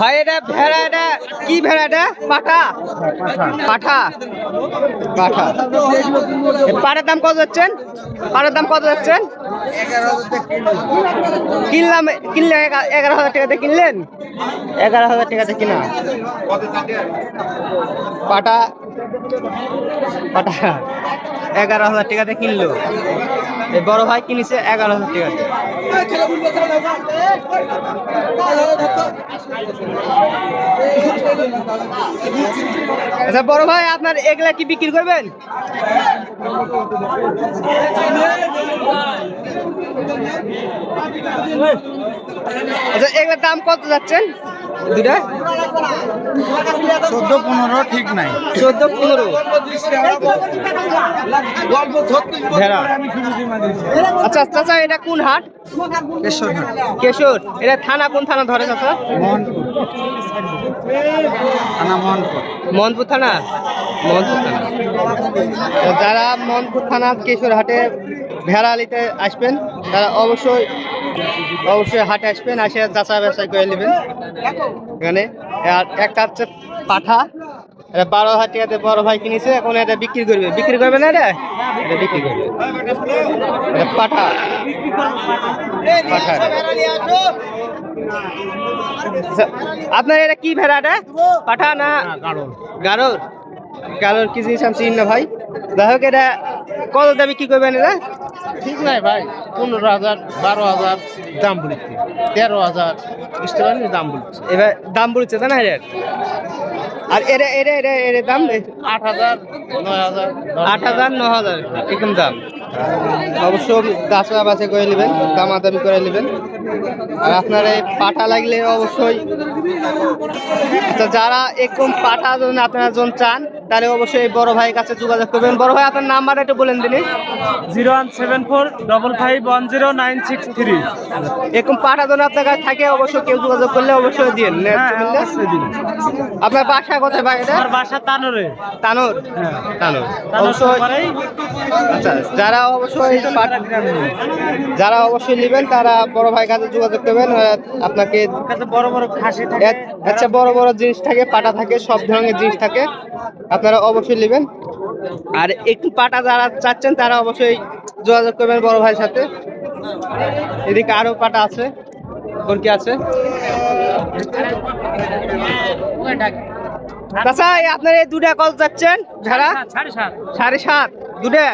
ভাই, এটা ভেড়া, এটা কি ভেড়া এটা? পাঠা? পাঠা। পাঠা। পাড়ের দাম কত যাচ্ছেন? পাড়ের দাম কত যাচ্ছেন? কিনলাম, কিনলে এগারো হাজার টাকাতে কিনলেন? এগারো হাজার টাকাতে কিনা? পাটা এগারো হাজার টাকাতে কিনলো। এই বড় ভাই কিনেছে এগারো হাজার টাকাতে আচ্ছা বড় ভাই, আপনার এগুলা কি বিক্রি করবেন? আচ্ছা এগুলোর দাম কত যাচ্ছেন? দুটা চোদ্দ পনেরো ঠিক নাই। চোদ্দ পনেরো। আচ্ছা চাচা এটা কোন হাট? কেশর এটা থানা কোন থানা ধরে চাচা থানা মোহনপুর মোহনপুর থানা? মোহনপুর থানা। যারা মোহনপুর থানা কেশর হাটে ভেড়া নিতে আসবেন তারা অবশ্যই অবশ্যই হাটে আসবেন আসে যাচা বাছাই করে নেবেন। এখানে আর একটা হচ্ছে পাঠা। এটা বারো হাজার টাকাতে বড় ভাই কিনেছে এখন এটা বিক্রি করবে। বিক্রি করবে না এটা? এটা বিক্রি করবে। এটা পাঠা। পাঠা। আচ্ছা, আপনার এটা কি ভেড়াটা পাঠা না গারোর গারোর কি জিনিস আমি চিনি না ভাই। যাই হোক এটা কত দামে কি করবেন এটা? ঠিক নাই ভাই পনেরো হাজার বারো হাজার দাম বলেছে তেরো হাজার বুঝতে পারেন দাম বলেছে। এবার দাম বলছে তাই না এর আর এরে এরে এরে এরে দাম আট হাজার নয় হাজার আট হাজার ন হাজার এরকম দাম। অবশ্য গাছা বাছে করে নেবেন দামাদামি করে নেবেন। আর আপনার এই পাটা লাগলে অবশ্যই আচ্ছা যারা এরকম পাটা যদি আপনারা জন চান তাহলে অবশ্যই বড় ভাইয়ের কাছে যোগাযোগ করবেন। বড় ভাই আপনার নাম্বার একটু বলেন দিনি। Zero one seven four double five one zero nine six three. এরকম পাটা যদি আপনার কাছে থাকে অবশ্যই কেউ যোগাযোগ করলে অবশ্যই দিন আপনার বাসা কোথায় ভাই এটা? বাসা তানোরে। তানোর? তানোর। তানোর অবশ্যই আচ্ছা যারা অবশ্যই যারা অবশ্যই নেবেন তারা বড় ভাই কাছে যোগাযোগ করবেন। আপনাকে বড় বড় খাসি থাকে। আচ্ছা বড় বড় জিনিস থাকে পাটা থাকে সব ধরনের জিনিস থাকে। আপনারা অবশ্যই নেবেন। আর একটু পাটা যারা চাচ্ছেন তারা অবশ্যই যোগাযোগ করবেন বড় ভাইয়ের সাথে। এদিকে আরও পাটা আছে কোন কি আছে? আচ্ছা আপনার এই দুটা কল যাচ্ছেন ভাড়া? সাড়ে সাত দুটা?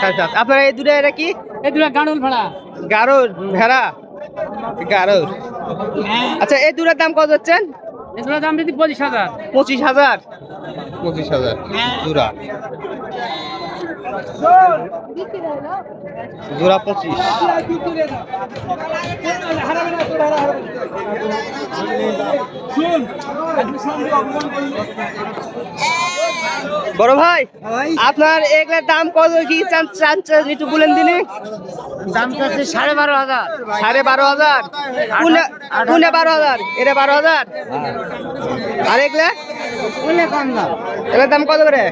সাড়ে সাত। আপনার এই দুটা এটা কি? এই দুটা গাড়ুল ভাড়া। গারোর ভেড়া? গারোর আচ্ছা এই দুটার দাম কত যাচ্ছেন দুটার দাম যদি পঁচিশ হাজার। পঁচিশ হাজার? পঁচিশ হাজার। জোড়া জোড়া পঁচিশ। বড় ভাই আপনার এগুলোর দাম কত কি একটু বলেন দিনি? দাম চাচ্ছে সাড়ে বারো হাজার। সাড়ে বারো হাজার। কোনে বারো হাজার। এটা বারো হাজার? আর এগুলা? কম দাম। এগুলোর দাম কত করে?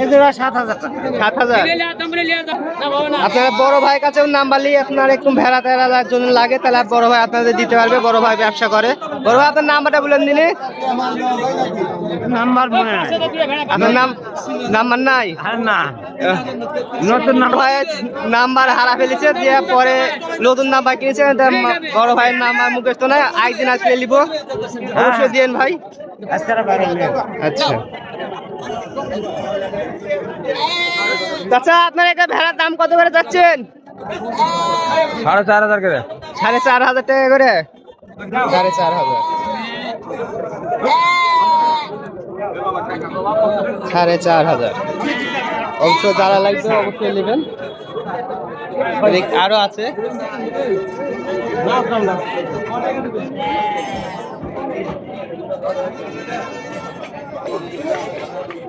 এই সাত হাজার সাত হাজার। আপনারা বড় ভাই কাছেও নাম্বার নিয়ে আপনার একটু ভেড়া টেড়ার জন্য লাগে তাহলে বড় ভাই আপনাদের দিতে পারবে বড় ভাই ব্যবসা করে। বড় ভাই আপনার নাম্বারটা বলেন দিনে। নাম্বার মনে আপনার নাম? নাম্বার নাই? না নতুন নাম্বার হারা ফেলেছে দিয়ে পরে নতুন নাম্বার কিনেছে তা মা- বড় ভাইয়ের নাম্বার মুখস্থ নাই একদিন আসলে নিব অবশ্যই দিয়েন ভাই। আচ্ছা। আচ্ছা আপনার একটা ভেড়ার দাম কত করে যাচ্ছেন? সাড়ে চার হাজার করে। সাড়ে চার হাজার টাকা করে? সাড়ে চার হাজার। সাড়ে চার হাজার। অবশ্য যারা লাগবে অবশ্যই নেবেন। আরও আছে।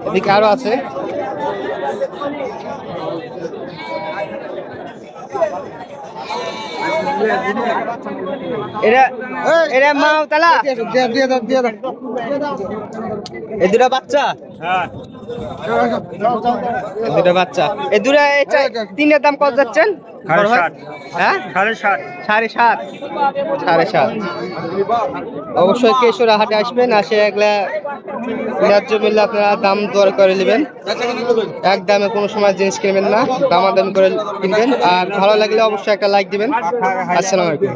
এদিকে আরও আছে। এটা এটা মা তালা? এই দুটা বাচ্চা? এই দুটা বাচ্চা। এই দুটা তিনের দাম কত যাচ্ছেন? সাড়ে সাত। হ্যাঁ? সাড়ে সাত। সাড়ে সাত। সাড়ে সাত। অবশ্যই কেশোরা হাটে আসবেন আসে এগুলা ন্যায্য মূল্যে আপনারা দাম দর করে নেবেন। এক দামে কোনো সময় জিনিস কিনবেন না দামাদামি করে কিনবেন। আর ভালো লাগলে অবশ্যই একটা লাইক দিবেন। আসসালামু আলাইকুম।